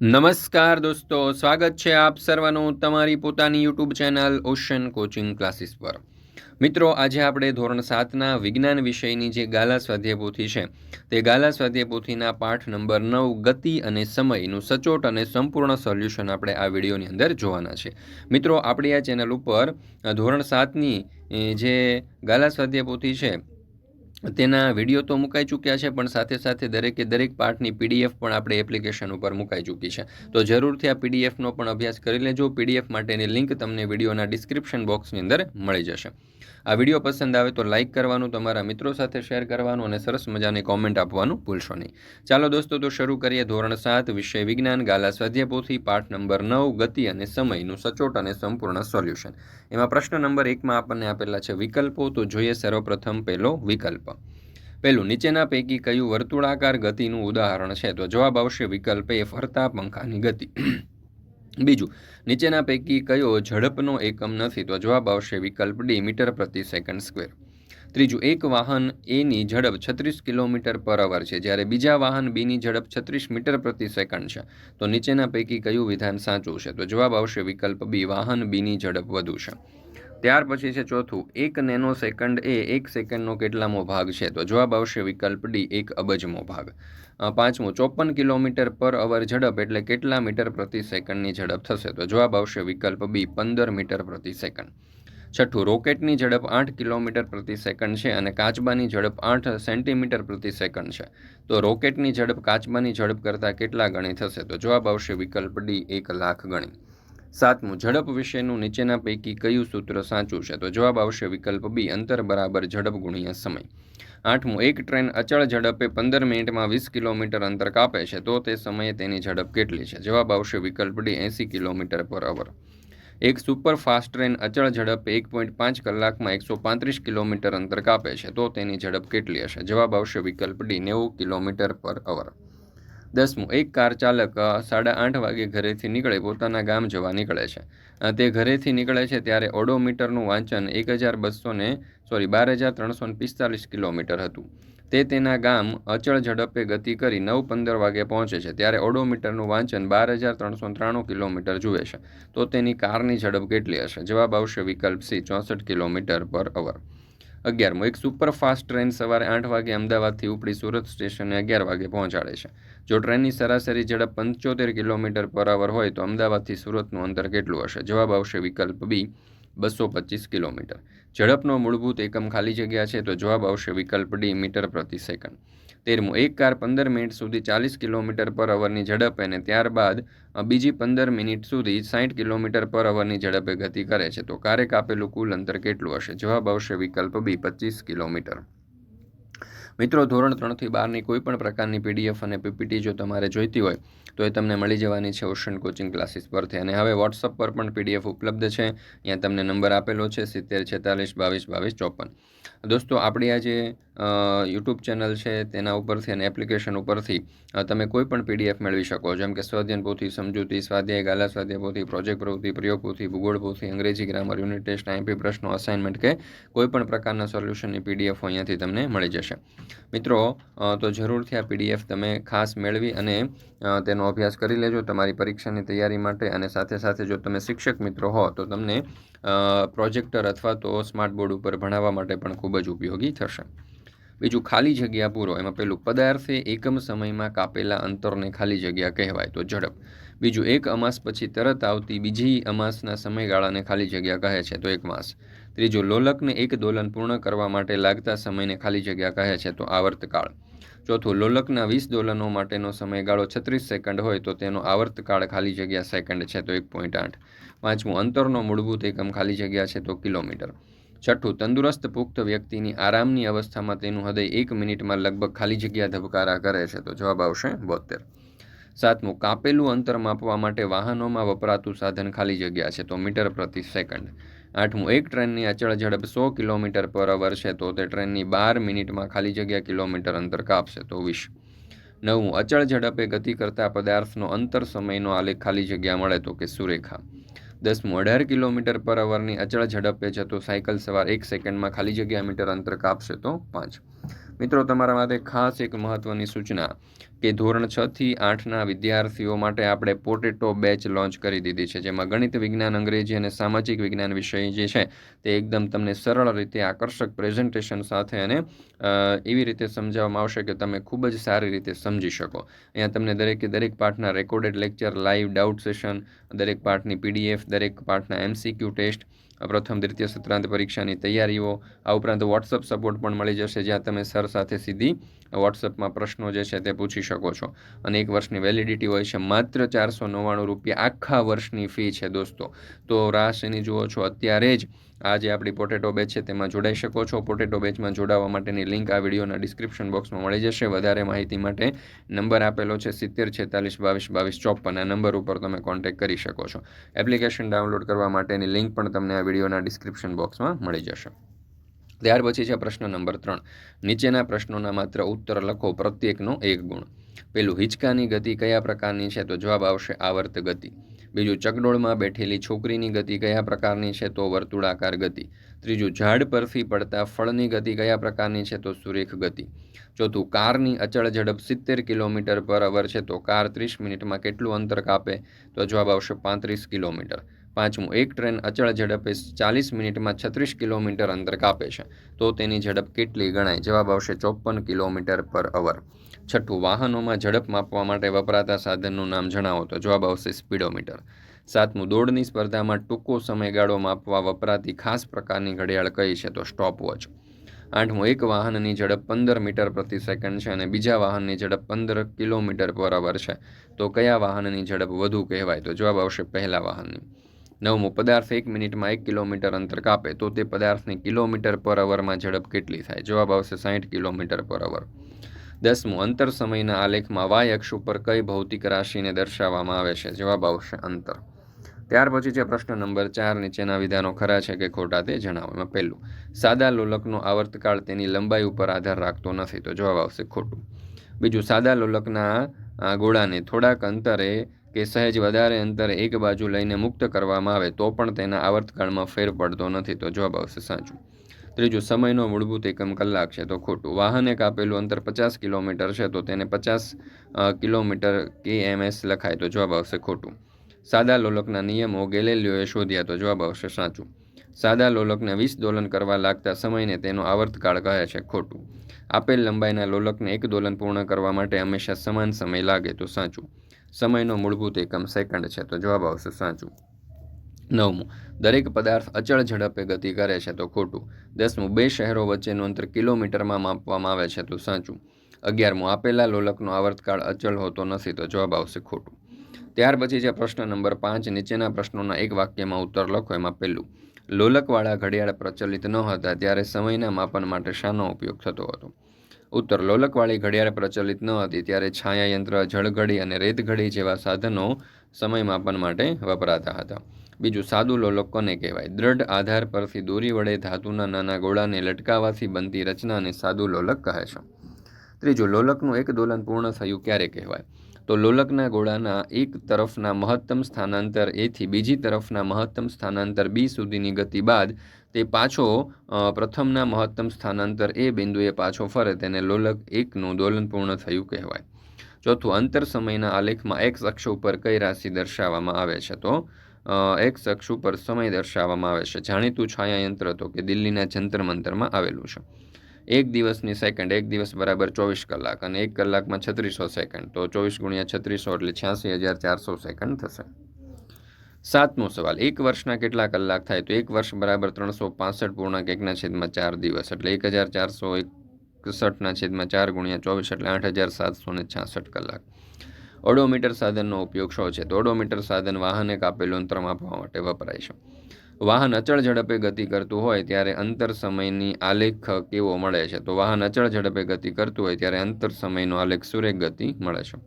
નમસ્કાર દોસ્તો, સ્વાગત છે આપ સર્વનું તમારી પોતાની YouTube channel ocean coaching classes પર. મિત્રો, આજે આપણે ધોરણ સાતના વિજ્ઞાન વિષયની જે ગાલા સ્વાધ્યાય પોથી છે, તે ગાલા સ્વાધ્યાય પોથીના પાઠ નંબર નવ, ગતિ અને સમયનું સચોટ અને સંપૂર્ણ સોલ્યુશન આપણે આ વિડીયોની અંદર જોવાના છે. મિત્રો, આપણી આ ચેનલ ઉપર ધોરણ સાતની જે ગાલા સ્વાધ્યાય પોથી છે તેના વીડિયો તો મુકાઈ ચૂક્યા છે, પણ સાથે સાથે દરેકે દરેક પાર્ટની પીડીએફ પણ આપણે એપ્લિકેશન ઉપર મુકાઈ ચૂકી છે. તો જરૂરથી આ પીડીએફનો પણ અભ્યાસ કરી લેજો. પીડીએફ માટેની લિંક તમને વિડીયોના ડિસ્ક્રિપ્શન બોક્સની અંદર મળી જશે. આ વીડિયો પસંદ આવે તો લાઇક કરવાનું, તમારા મિત્રો સાથે શેર કરવાનું અને સરસ મજાની કોમેન્ટ આપવાનું ભૂલશો નહીં. ચાલો દોસ્તો, તો શરૂ કરીએ ધોરણ સાત, વિષય વિજ્ઞાન, ગાલા સ્વાધ્યાય પાઠ નંબર નવ, ગતિ અને સમયનું સચોટ અને સંપૂર્ણ સોલ્યુશન. એમાં પ્રશ્ન નંબર એકમાં આપણને આપેલા છે વિકલ્પો, તો જોઈએ સર્વપ્રથમ પહેલો વિકલ્પ. પહેલું, નીચેના પૈકી કયું વર્તુળાકાર ગતિનું ઉદાહરણ છે? તો જવાબ આવશે વિકલ્પ એ ફરતા પંખાની ગતિ. બીજું, નીચેના પૈકી કયો ઝડપનો એકમ નથી તો જવાબ આવશે વિકલ્પ ડી, મીટર પ્રતિ સેકન્ડ સ્ક્વેર. ત્રીજું, એક વાહન એની ઝડપ છત્રીસ કિલોમીટર પર અવર છે, જ્યારે બીજા વાહન બીની ઝડપ છત્રીસ મીટર પ્રતિ સેકન્ડ છે. તો નીચેના પૈકી કયું વિધાન સાચું છે? તો જવાબ આવશે વિકલ્પ બી, વાહન બીની ઝડપ વધુ છે. ત્યાર પછી છે ચોથું, એક નેનો સેકન્ડ એ એક સેકન્ડનો કેટલામો ભાગ છે? તો જવાબ આવશે વિકલ્પ ડી, એક અબજમો ભાગ. પાંચમું, ચોપન કિલોમીટર પર અવર ઝડપ એટલે કેટલા મીટર પ્રતિ સેકન્ડની ઝડપ થશે? તો જવાબ આવશે વિકલ્પ બી, પંદર મીટર પ્રતિ સેકન્ડ છઠ્ઠું, રોકેટની ઝડપ આઠ કિલોમીટર પ્રતિ સેકન્ડ છે અને કાચબાની ઝડપ આઠ સેન્ટીમીટર પ્રતિ સેકન્ડ છે. તો રોકેટની ઝડપ કાચબાની ઝડપ કરતાં કેટલા ગણી થશે? તો જવાબ આવશે વિકલ્પ ડી, એક લાખ ગણી. સાતમું, ઝડપ વિશેનું નીચેના પૈકી કયું સૂત્ર સાચું છે? તો જવાબ આવશે વિકલ્પ બી, અંતર બરાબર ઝડપ ગુણ્યા સમય. આઠમું, એક ટ્રેન અચળ ઝડપે પંદર મિનિટમાં વીસ કિલોમીટર અંતર કાપે છે, તો તે સમયે તેની ઝડપ કેટલી છે? જવાબ આવશે વિકલ્પ ડી, એંસી કિલોમીટર પર અવર. એક સુપર ફાસ્ટ ટ્રેન અચળ ઝડપે એક પોઈન્ટ પાંચ કલાકમાં એકસો પાંત્રીસ કિલોમીટર અંતર કાપે છે, તો તેની ઝડપ કેટલી હશે? જવાબ આવશે વિકલ્પ ડી, નેવું કિલોમીટર પર અવર. દસમું, એક કાર ચાલક સાડા આઠ વાગે ઘરેથી નીકળે, પોતાના ગામ જવા નીકળે છે. તે ઘરેથી નીકળે છે ત્યારે ઓડોમીટરનું વાંચન એક હજાર બસો ને, સોરી, બાર હજાર ત્રણસો પિસ્તાલીસ કિલોમીટર હતું. તે તેના ગામ અચળ ઝડપે ગતિ કરી નવ પંદર વાગે પહોંચે છે ત્યારે ઓડોમીટરનું વાંચન બાર હજાર ત્રણસો ત્રાણું કિલોમીટર જુએ છે. તો તેની કારની ઝડપ કેટલી હશે? જવાબ આવશે વિકલ્પ સી, ચોસઠ કિલોમીટર પર અવર. અગિયારમો. એક સુપરફાસ્ટ ટ્રેન સવારે આઠ વાગે અમદાવાદથી ઉપડી સુરત સ્ટેશને અગિયાર વાગે પહોંચાડે છે. જો ટ્રેનની સરાસરી ઝડપ પંચોતેર કિલોમીટર પર આવર હોય તો અમદાવાદથી સુરતનું અંતર કેટલું હશે? જવાબ આવશે વિકલ્પ બી બસો પચીસ કિલોમીટર. ઝડપનો મૂળભૂત એકમ ખાલી જગ્યા છે તો જવાબ આવશે વિકલ્પ ડી, મીટર પ્રતિ સેકન્ડ. તેરમું, એક કાર પંદર મિનિટ સુધી ચાલીસ કિલોમીટર પર અવરની ઝડપે અને ત્યારબાદ બીજી પંદર મિનિટ સુધી સાઠ કિલોમીટર પર અવરની ઝડપે ગતિ કરે છે. તો કારે કાપેલું કુલ અંતર કેટલું હશે? જવાબ આવશે વિકલ્પ બી, પચીસ કિલોમીટર. મિત્રો, ધોરણ ત્રણથી બારની કોઈ પણ પ્રકારની પીડીએફ અને પીપીટી જો તમારે જોઈતી હોય, તો એ તમને મળી જવાની છે ઓશન કોચિંગ ક્લાસીસ પરથી. અને હવે વોટ્સઅપ પર પણ પીડીએફ ઉપલબ્ધ છે. અહીંયા તમને નંબર આપેલો છે, સિત્તેર છેતાલીસ બાવીસ બાવીસ ચોપન. દોસ્તો, આપણી આ જે યુટ્યુબ ચેનલ છે, તેના ઉપરથી અને એપ્લિકેશન ઉપરથી તમે કોઈ પણ પીડીએફ મેળવી શકો. જેમ કે સ્વાધ્યાયન પોથી, સમજૂતી, સ્વાધ્યાય, ગાલા સ્વાધ્યાય પોથી, પ્રોજેક્ટ પ્રવૃત્તિ પ્રયોગ પોથી, ભૂગોળ પોથી, અંગ્રેજી ગ્રામર, યુનિટ ટેસ્ટ આઈપી પ્રશ્નો, અસાઇનમેન્ટ કે કોઈ પણ પ્રકારના સોલ્યુશનની પીડીએફ અહીંયાથી તમને મળી જશે. મિત્રો તો જરૂરથી આ પીડીએફ તમે ખાસ મેળવી અને તેનો અભ્યાસ કરી લેજો તમારી પરીક્ષાની તૈયારી માટે અને સાથે સાથે જો તમે શિક્ષક મિત્રો હો, તો તમને પ્રોજેક્ટર અથવા તો સ્માર્ટ બોર્ડ ઉપર ભણાવવા માટે પણ ખૂબ જ ઉપયોગી થશે. બીજું ખાલી જગ્યા પૂરો. એમાં પેલું પદાર્થે એકમ સમયમાં કાપેલા અંતરને ખાલી જગ્યા કહેવાય, તો ઝડપ. બીજું, એક અમાસ પછી તરત આવતી બીજી અમાસના સમયગાળાને ખાલી જગ્યા કહે છે, તો એક માસ. ત્રીજું, લોલકને એક દોલન પૂર્ણ કરવા માટે લાગતા સમયને ખાલી જગ્યા કહે છે, તો આવર્તકાળ. ચોથું, લોલકના વીસ દોલનો માટેનો સમયગાળો છત્રીસ સેકન્ડ હોય, તો તેનો આવર્તકાળ ખાલી જગ્યા સેકન્ડ છે, તો એક પોઈન્ટ આઠ. પાંચમું, અંતરનો મૂળભૂત એકમ ખાલી જગ્યા છે, તો કિલોમીટર. છઠ્ઠું, તંદુરસ્ત પુખ્ત વ્યક્તિની આરામની અવસ્થામાં તેનું હૃદય એક મિનિટમાં લગભગ ખાલી જગ્યા ધબકારા કરે છે. તો જવાબ આવશે બોતેર સાતમું, કાપેલું અંતર માપવા માટે વાહનોમાં વપરાતું સાધન ખાલી જગ્યા છે, તો મીટર પ્રતિ સેકન્ડ. આઠમું, એક ટ્રેનની અચળ ઝડપ સો કિલોમીટર પર અવર છે, તો તે ટ્રેનની બાર મિનિટમાં ખાલી જગ્યા કિલોમીટર અંતર કાપશે, તો વીસ. નવમું, અચળ ઝડપે ગતિ કરતા પદાર્થનો અંતર સમયનો આલેખ ખાલી જગ્યા મળે તો કે સુરેખા. દસમું અઢાર કિલોમીટર પર અવરની અચળ ઝડપે જતો સાયકલ સવાર એક સેકન્ડમાં ખાલી જગ્યા મીટર અંતર કાપશે તો પાંચ. મિત્રો, તમારા માટે ખાસ એક મહત્ત્વની સૂચના કે ધોરણ છ થી આઠના વિદ્યાર્થીઓ માટે આપણે પોટેટો બેચ લોન્ચ કરી દીધી છે, જેમાં ગણિત વિજ્ઞાન, અંગ્રેજી અને સામાજિક વિજ્ઞાન વિષય જે છે તે એકદમ તમને સરળ રીતે આકર્ષક પ્રેઝન્ટેશન સાથે અને એવી રીતે સમજાવવામાં આવશે કે તમે ખૂબ જ સારી રીતે સમજી શકો. અહીંયા તમને દરેકે દરેક પાઠના recorded lecture live doubt session દરેક પાઠની પીડીએફ દરેક પાઠના એમસીક્યુ ટેસ્ટ પ્રથમ દ્વિતીય સત્રાંત પરીક્ષાની તૈયારીઓ. આ ઉપરાંત વોટ્સઅપ સપોર્ટ પણ મળી જશે, જ્યાં તમે સર સાથે સીધી વોટ્સઅપમાં પ્રશ્નો જે છે તે પૂછી શકો છો. અને એક વર્ષની વેલિડિટી હોય છે, માત્ર ચારસો નવ્વાણું રૂપિયા આખા વર્ષની ફી છે દોસ્તો. તો રાહ જુઓ છો, અત્યારે જ આ જે આપણી પોટેટો બેચ છે, તેમાં જોડાઈ શકો છો. પોટેટો બેચમાં જોડાવા માટેની લિંક આ વિડીયોના ડિસ્ક્રિપ્શન બોક્સમાં મળી જશે. વધારે માહિતી માટે નંબર આપેલો છે, સિત્તેર છેતાલીસ બાવીસ બાવીસ ચોપન. આ નંબર ઉપર તમે કોન્ટેક્ટ કરી શકો છો. એપ્લિકેશન ડાઉનલોડ કરવા માટેની લિંક પણ તમને આ વિડીયોના ડિસ્ક્રિપ્શન બોક્સમાં મળી જશે. ત્યાર પછી છે પ્રશ્ન નંબર ત્રણ. નીચેના પ્રશ્નોના માત્ર ઉત્તર લખો, પ્રત્યેકનો એક ગુણ. પેલું, હિંચકાની ગતિ કયા પ્રકારની છે? તો જવાબ આવશે, આવર્ત ગતિ. બીજું ચકડોળમાં બેઠેલી છોકરીની ગતિ કયા પ્રકારની છે તો વર્તુળાકાર ગતિ. ત્રીજું ઝાડ પરથી પડતા ફળની ગતિ કયા પ્રકારની છે તો સુરેખ ગતિ. ચોથું કારની અચળ ઝડપ સિત્તેર કિલોમીટર પર અવર છે તો કાર ત્રીસ મિનિટમાં કેટલું અંતર કાપે તો જવાબ આવશે પાંત્રીસ કિલોમીટર. પાંચમું, એક ટ્રેન અચળ ઝડપે ચાલીસ મિનિટમાં છત્રીસ કિલોમીટર અંતર કાપે છે તો તેની ઝડપ કેટલી ગણાય? જવાબ આવશે ચોપન કિલોમીટર પર અવર. છઠ્ઠું, વાહનોમાં ઝડપ માપવા માટે વપરાતા સાધનનું નામ જણાવો તો જવાબ આવશે સ્પીડોમીટર. સાતમું, દોડની સ્પર્ધામાં ટૂંકો સમયગાળો માપવા વપરાતી ખાસ પ્રકારની ઘડિયાળ કઈ છે તો સ્ટોપ વોચ આઠમું, એક વાહનની ઝડપ પંદર મીટર પ્રતિ સેકન્ડ છે અને બીજા વાહનની ઝડપ પંદર કિલોમીટર પર અવર છે. તો કયા વાહનની ઝડપ વધુ કહેવાય તો જવાબ આવશે પહેલા વાહનની. નવમું, પદાર્થ એક મિનિટમાં એક કિલોમીટર અંતર કાપે તો તે પદાર્થની કિલોમીટર પર અવરમાં ઝડપ કેટલી થાય? જવાબ આવશે સાહીઠ કિલોમીટર પર અવર. દસમું, અંતર સમયના આલેખમાં વાય અક્ષ ઉપર કઈ ભૌતિક રાશિને દર્શાવવામાં આવે છે? જવાબ આવશે અંતર. ત્યાર પછી છે પ્રશ્ન નંબર ચાર નીચેના વિધાનો ખરા છે કે ખોટા તે જણાવો. એમાં પહેલું, સાદા લોલકનો આવર્તકાળ તેની લંબાઈ ઉપર આધાર રાખતો નથી. તો જવાબ આવશે ખોટું. બીજું, સાદા લોલકના ગોળાને થોડાક અંતરે કે સહેજ વધારે અંતરે એક બાજુ લઈને મુક્ત કરવામાં આવે તો પણ તેના આવર્તકાળમાં ફેર પડતો નથી. તો જવાબ આવશે સાચું. ત્રીજું, સમયનો મૂળભૂત એકમ કલાક છે. તો ખોટું. વાહને કાપેલું અંતર પચાસ કિલોમીટર છે, તો તેને પચાસ કિલોમીટર કે એમએસ લખાય, તો જવાબ આવશે ખોટું. સાદા લોલકના નિયમો ગેલેલિયોએ શોધ્યા, તો જવાબ આવશે સાચું. સાદા લોલકને વીસ દોલન કરવા લાગતા સમયને તેનો આવર્તકાળ કહે છે, ખોટું. આપેલ લંબાઈના લોલકને એક દોલન પૂર્ણ કરવા માટે હંમેશા સમાન સમય લાગે, તો સાચું. સમયનો મૂળભૂત એકમ સેકન્ડ છે, તો જવાબ આવશે સાચું. નવમું. દરેક પદાર્થ અચળ ઝડપે ગતિ કરે છે તો ખોટું. દસમું, બે શહેરો વચ્ચેનું અંતર કિલોમીટરમાં માપવામાં આવે છે તો સાચું. અગિયારમું, આપેલા લોલકનો આવર્તકાળ અચળ હોતો નથી તો જવાબ આવશે ખોટું. ત્યાર પછી જે પ્રશ્ન નંબર પાંચ, નીચેના પ્રશ્નોના એક વાક્યમાં ઉત્તર લખો, એમાં પહેલું. લોલકવાળા ઘડિયાળ પ્રચલિત ન હતા ત્યારે સમયના માપન માટે શાનો ઉપયોગ થતો હતો? ઉત્તર, લોલકવાળી ઘડિયાળ પ્રચલિત ન હતી ત્યારે છાયાયંત્ર, જળઘડી અને રેતઘડી જેવા સાધનો સમય માપન માટે વપરાતા હતા. બીજું સાદું લોલક કોને કહેવાય? દ્રઢ આધાર પરથી દોરી વડે ધાતુના નાના ગોળાને લટકાવવાથી બનતી રચનાને સાદું લોલક કહે છે. ત્રીજું, લોલકનું એક દોલન પૂર્ણ થયું ક્યારે કહેવાય? તો લોલકના ગોળાના એક તરફના મહત્તમ સ્થાનાંતર એથી બીજી તરફના મહત્તમ સ્થાનાંતર બી સુધીની ગતિ બાદ તે પાછો પ્રથમના મહત્તમ સ્થાનાંતર એ બિંદુએ પાછો ફરે તેને લોલક એકનું દોલન પૂર્ણ થયું કહેવાય. ચોથું, અંતર સમયના આલેખમાં એક્સ અક્ષ ઉપર કઈ રાશિ દર્શાવવામાં આવે છે? તો એક્સ અક્ષ ઉપર સમય દર્શાવવામાં આવે છે. જાણીતું છાયાયંત્ર તો કે દિલ્હીના જંતર મંતરમાં આવેલું છે. એક દિવસની સેકન્ડ, એક દિવસ બરાબર ચોવીસ કલાક અને એક કલાકમાં છત્રીસો સેકન્ડ. તો ચોવીસ ગુણ્યા છત્રીસો એટલે છ્યાસી હજાર ચારસો સેકન્ડ થશે. સાતમો સવાલ, એક વર્ષના કેટલા કલાક થાય? તો એક વર્ષ બરાબર ત્રણસો પાસઠ પૂર્ણાંક એકના છેદમાં ચાર દિવસ એટલે એક હજાર ચારસો એકસઠના છેદમાં ચાર ગુણ્યા ચોવીસ એટલે આઠ હજાર સાતસો ને છાસઠ કલાક. ઓડોમીટર સાધનનો ઉપયોગ શો છે? તો ઓડોમીટર સાધન વાહને કાપેલું અંતર માપવા માટે વપરાય છે. વાહન અચળ ઝડપે ગતિ કરતું હોય ત્યારે અંતર સમયની આલેખ કેવો મળે છે? તો વાહન અચળ ઝડપે ગતિ કરતું હોય ત્યારે અંતર સમયનો આલેખ સુરેખ ગતિ મળે છે.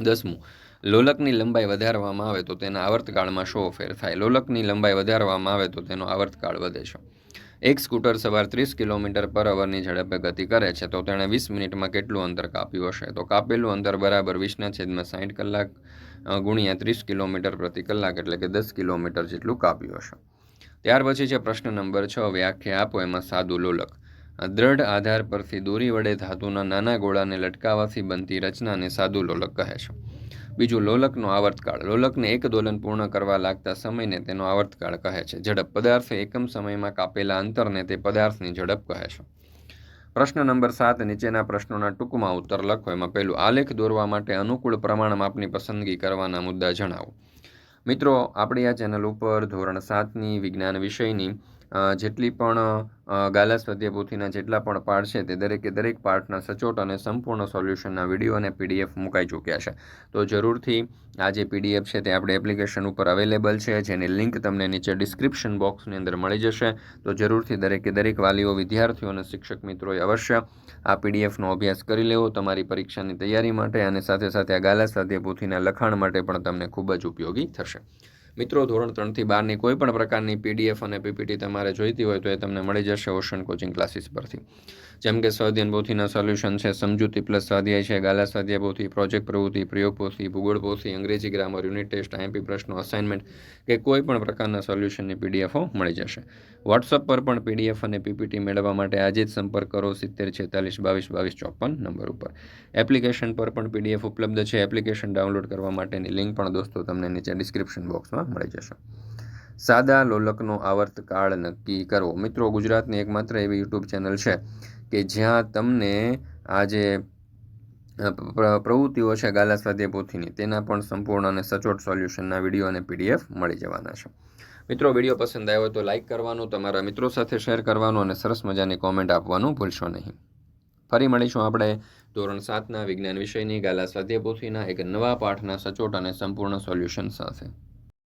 દસમું, લોલકની લંબાઈ વધારવામાં આવે તો તેના આવર્તકાળમાં શો ફેર થાય? લોલકની લંબાઈ વધારવામાં આવે તો તેનો આવર્તકાળ વધે છે. એક સ્કૂટર સવાર ત્રીસ કિલોમીટર પર અવરની ઝડપે ગતિ કરે છે, તો તેણે વીસ મિનિટમાં કેટલું અંતર કાપ્યું હશે? તો કાપેલું અંતર બરાબર વીસના છેદમાં સાઠ કલાક ગુણ્યા ત્રીસ કિલોમીટર પ્રતિ કલાક, એટલે કે દસ કિલોમીટર જેટલું કાપ્યું હશે. ત્યાર પછી છે પ્રશ્ન નંબર છ, વ્યાખ્યા આપો એમાં સાદું લોલક. દ્રઢ આધાર પરથી દોરી વડે ધાતુના નાના ગોળાને લટકાવવાથી બનતી રચનાને સાદું લોલક કહે છે. બીજું લોલકનો આવર્તકાળ. લોલકને એક દોલન પૂર્ણ કરવા લાગતા સમયને તેનો આવર્તકાળ કહે છે. ઝડપ પદાર્થ એકમ સમયમાં કાપેલા અંતરને તે પદાર્થની ઝડપ કહે છે. પ્રશ્ન નંબર સાત, નીચેના પ્રશ્નોના ટૂંકમાં ઉત્તર લખો. એમાં પહેલું, આલેખ દોરવા માટે અનુકૂળ પ્રમાણ માપની પસંદગી કરવાના મુદ્દા જણાવો. મિત્રો, આપણી આ ચેનલ ઉપર ધોરણ સાતની વિજ્ઞાન વિષયની જેટલી પણ ગાલા સ્વાધ્યાયપોથીના જેટલા પણ પાઠ છે તે દરેકે દરેક પાઠના સચોટ અને સંપૂર્ણ સોલ્યુશનના વીડિયો અને પીડીએફ મુકાઈ ચૂક્યા છે. તો જરૂરથી આ જે પીડીએફ છે તે આપણે એપ્લિકેશન ઉપર અવેલેબલ છે, જેની લિંક તમને નીચે ડિસ્ક્રિપ્શન બોક્સની અંદર મળી જશે. તો જરૂરથી દરેકે દરેક વાલીઓ, વિદ્યાર્થીઓ અને શિક્ષક મિત્રોએ અવશ્ય આ પીડીએફનો અભ્યાસ કરી લેવો તમારી પરીક્ષાની તૈયારી માટે અને સાથે સાથે આ ગાલા સ્વાધ્યાયપોથીના લખાણ માટે પણ તમને ખૂબ જ ઉપયોગી થશે. મિત્રો, ધોરણ ત્રણથી બારની કોઈ પણ પ્રકારની પીડીએફ અને પીપીટી તમારે જોઈતી હોય તો એ તમને મળી જશે ઓશન કોચિંગ ક્લાસીસ પરથી. જેમ કે સ્વાધ્યાયન પોથીના સોલ્યુશન છે, સમજૂતી પ્લસ સ્વાધ્યાય છે, ગાલા સ્વાધ્યાય પોથી પ્રોજેક્ટ પ્રવૃત્તિ, પ્રયોગ પોથી, ભૂગોળ પોથી, અંગ્રેજી ગ્રામર યુનિટ ટેસ્ટ આઈએમપી પ્રશ્નો અસાઇનમેન્ટ કે કોઈ પણ પ્રકારના સોલ્યુશનની પીડીએફો મળી જશે. વોટ્સઅપ પર પણ પીડીએફ અને પીપીટી મેળવવા માટે આજે જ સંપર્ક કરો સિત્તેર છેતાલીસ બાવીસ બાવીસ ચોપન નંબર ઉપર. એપ્લિકેશન પર પણ પીડીએફ ઉપલબ્ધ છે એપ્લિકેશન ડાઉનલોડ કરવા માટેની લિંક પણ દોસ્તો તમને નીચે ડિસ્ક્રિપ્શન બોક્સમાં મળી જશે. સાદા લોલકનો આવર્તકાળ નક્કી કરવો મિત્રો ગુજરાતની એકમાત્ર એવી યુટ્યુબ ચેનલ છે કે જ્યાં તમને આ જે પ્ર- પ્રવૃત્તિઓ છે ગાલા સ્વાધ્યાય પોથીની તેના પણ સંપૂર્ણ અને સચોટ સોલ્યુશનના વીડિયો અને પીડીએફ મળી જવાના છે. મિત્રો, વીડિયો પસંદ આવ્યો તો લાઇક કરવાનું, તમારા મિત્રો સાથે શેર કરવાનું અને સરસ મજાની કોમેન્ટ આપવાનું ભૂલશો નહીં. ફરી મળીશું આપણે ધોરણ સાતના વિજ્ઞાન વિષયની ગાલા સ્વાધ્યાય પોથીના એક નવા પાઠના સચોટ અને સંપૂર્ણ સોલ્યુશન સાથે.